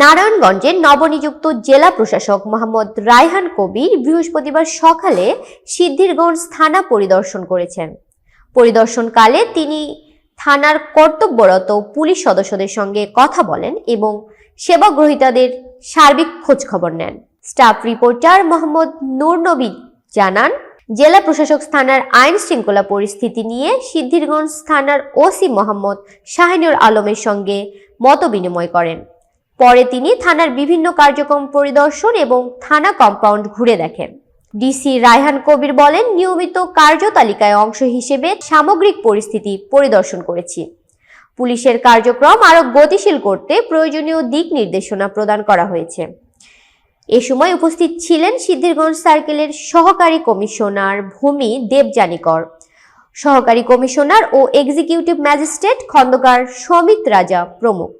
নারায়ণগঞ্জের নবনিযুক্ত জেলা প্রশাসক মোহাম্মদ রায়হান কবির বৃহস্পতিবার সকালে সিদ্ধিরগঞ্জ থানা পরিদর্শন করেছেন। পরিদর্শনকালে তিনি থানার কর্তব্যরত পুলিশ সদস্যদের সঙ্গে কথা বলেন এবং সেবা গ্রহীতাদের সার্বিক খোঁজখবর নেন। স্টাফ রিপোর্টার মোহাম্মদ নূর নবী জানান, জেলা প্রশাসক থানার আইন শৃঙ্খলা পরিস্থিতি নিয়ে সিদ্ধিরগঞ্জ থানার ওসি মোহাম্মদ শাহিনুর আলমের সঙ্গে মত বিনিময় করেন। পরে তিনি থানার বিভিন্ন কার্যক্রম পরিদর্শন এবং থানা কম্পাউন্ড ঘুরে দেখেন। ডিসি রায়হান কবির বলেন, নিয়মিত কার্যতালিকায় অংশ হিসেবে সামগ্রিক পরিস্থিতি পরিদর্শন করেছি। পুলিশের কার্যক্রম আরও গতিশীল করতে প্রয়োজনীয় দিক নির্দেশনা প্রদান করা হয়েছে। এ সময় উপস্থিত ছিলেন সিদ্ধিরগঞ্জ সার্কেলের সহকারী কমিশনার ভূমি দেবজানিকর। সহকারী কমিশনার ও এক্সিকিউটিভ ম্যাজিস্ট্রেট খন্দকার সমিত রাজা প্রমুখ।